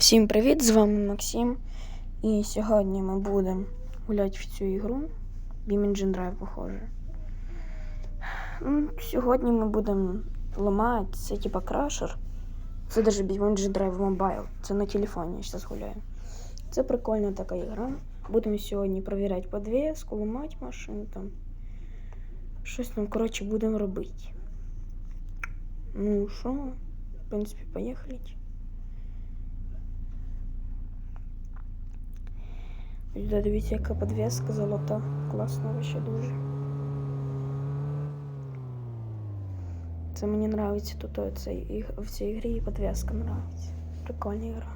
Всім привіт! З вами Максим. І сьогодні ми будемо гуляти в цю ігру. Beam Engine Drive, похоже. Ну, Сьогодні ми будемо ламати. Це типа крашер. Це даже Beam Engine Drive Mobile. Це на телефоні я зараз гуляю. Це прикольна така ігра. Будемо сьогодні перевіряти подвеску, ламати машину там. Щось там, коротше, будемо робити. Ну що, в принципі, поїхали. дивіться, яка подвеска золота. Класно вообще дуже. Це мені нравиться тут о, цей, іг- в цій ігрі і подвеска нравиться. Прикольна ігра.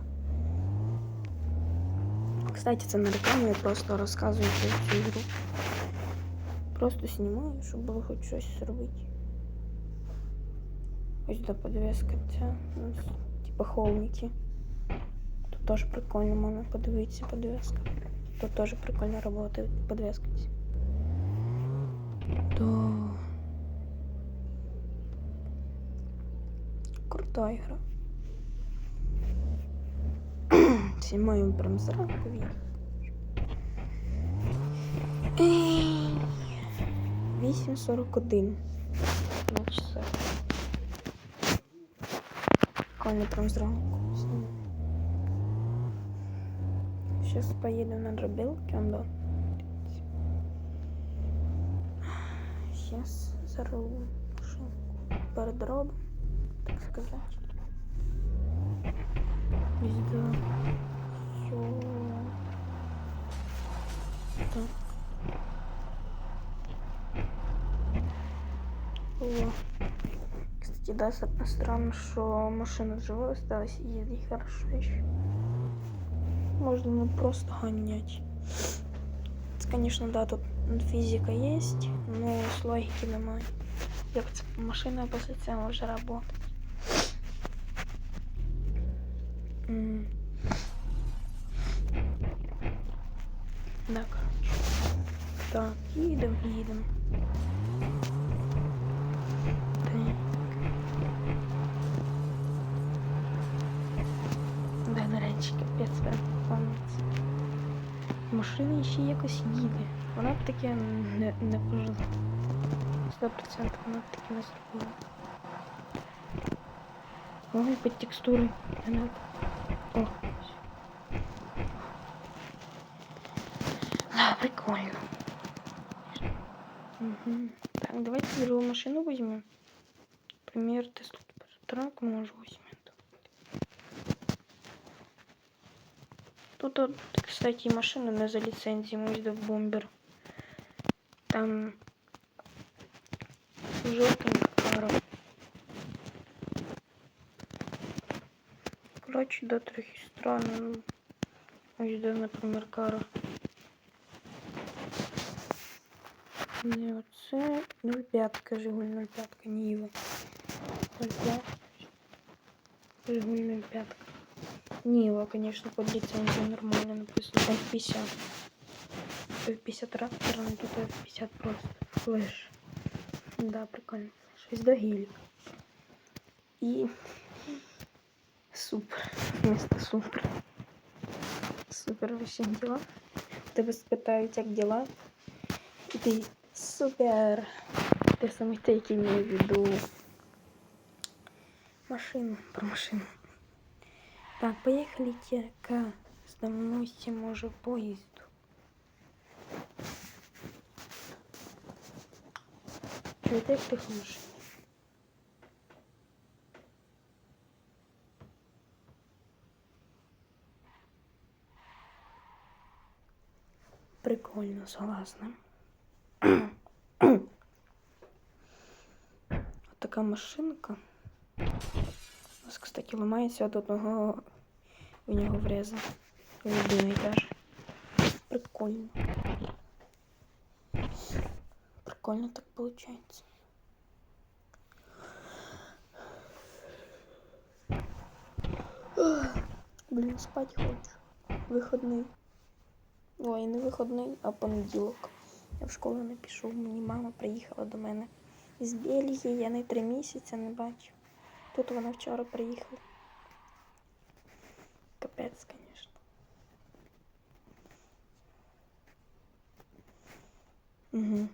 Кстати, це не реклама, я просто розказую про цю ігру. Просто знімаю, щоб було хоч щось зробити. Ось до подвеска ця. ну, с- Типа холмики. Тут теж прикольно можна подивитися подвеска. Тут тоже прикольно работает подвеска. Да. Крутая игра. Снимаем прям зранку відео. Ей. 8.41 на часах. Прикольно прям зранку. Сейчас поеду на дробилке, он да. Сейчас перед робом, так сказать. Пизда. Всё. Так. О. Кстати, да, странно, что машина живой осталась и хорошо еще Можно ну, просто гонять. Це, Конечно, да, тут физика есть, но с логики немає. Як це машина після цього може работать. М. Да, короче. Так, їдем, їдем. Так. Да, до речі, капець перепомниться. Машина ще якось їде. Вона б таке не, не пожила. 100% вона б таке не зробила. Ой, під надо. О. Да, прикольно. Угу. Так, давайте другую машину возьмем. Например, Теслу трак може возьмем. Тут, от, кстати, машина не за ліцензією ось до бомбер. Там жовтенька кара. Короче, да, трохи странно. Ну, ось де, наприклад, кара. Не оце 0,5, Жигуль 0,5, Ніва. 0,5. Жигуль 0,5. Нива, конечно, под лицензией нормально написано. F50. F50 трактор, но тут F50 просто. Флэш. Да, прикольно. Флэш. до гелик. И супер. Вместо супер. Супер вообще дела. Тебе спитають, як дела. І ти супер. Ти саме те, який маю в виду машину. Про машину. Так, поехали к здамуся, може, поїзду. Чуєте, як тихо машина? Прикольно, согласна. От така машинка. У нас, кстати, ламається від одного В нього вреза. Любимий теж. Прикольно. Прикольно так получается. Блін, спать хочу. Вихідний. Ой, не вихідний, а понеділок. Я в школу не пішов, мені мама приїхала до мене з Бельгії, я не три місяці не бачив. Тут вона вчора приїхала. Капець, звісно. Угу.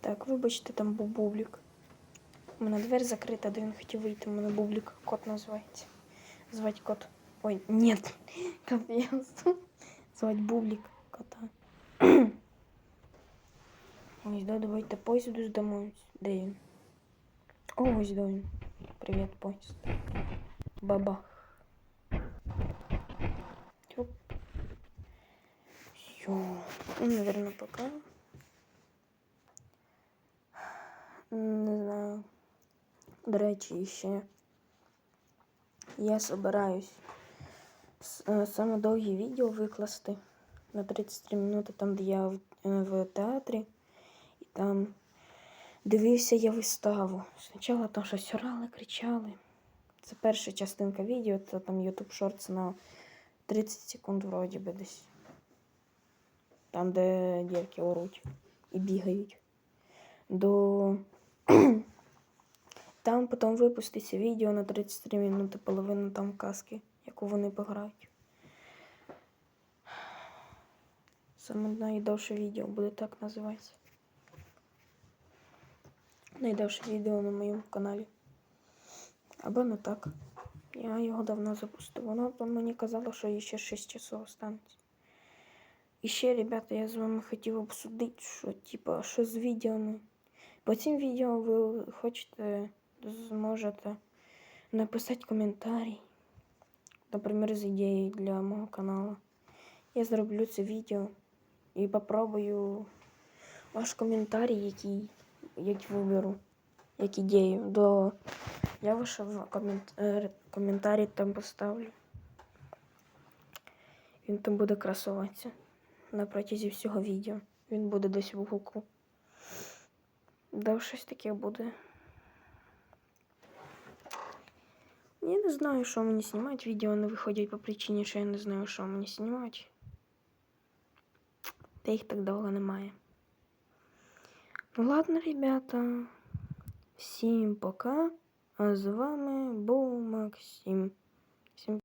Так, вибачте, там був бублік. У мене двері закрита, де він хотів вийти. У мене бублік кот називається. Звать кот. Ой, нет, капець. Звать бублік кота. Ось, да, давайте поїзду здамо. Де він? О, ось да він. Привіт, поїзд. Бабах. Тьоп. Все. Ну, наверное, пока. Не знаю. До речі, ще я собираюсь с- е, саме довгі відео викласти на 33 минути, там, де я в, е, в театрі, і там дивився я виставу. Спочатку там щось орали, кричали. Це перша частинка відео, це там YouTube Shorts на 30 секунд вроді би десь. Там, де дівки оруть і бігають. До там потім випуститься відео на 33 минути, половину там казки, яку вони пограють. Саме найдовше відео буде так називатися. Найдовше відео на моєму каналі. Або не так. Я його давно запустив. Воно мені казало, що ще 6 часов останеться. І ще, ребята, я з вами хотів обсудити, що типа, що з відеоми. По цим відео ви хочете, зможете написати коментарі, наприклад, з ідеєю для мого каналу. Я зроблю це відео і попробую ваш коментарій, який, який виберу, як ідею. До... Я ваш комент... е, коментарій там поставлю. Він там буде красуватися на протязі всього відео. Він буде десь в уголку. Да, щось таке буде. Я не знаю, що мені знімати. Відео не виходять по причині, що я не знаю, що мені знімати. Та їх так довго немає. Ну ладно, ребята. Всім пока. А з вами був Максим. Всім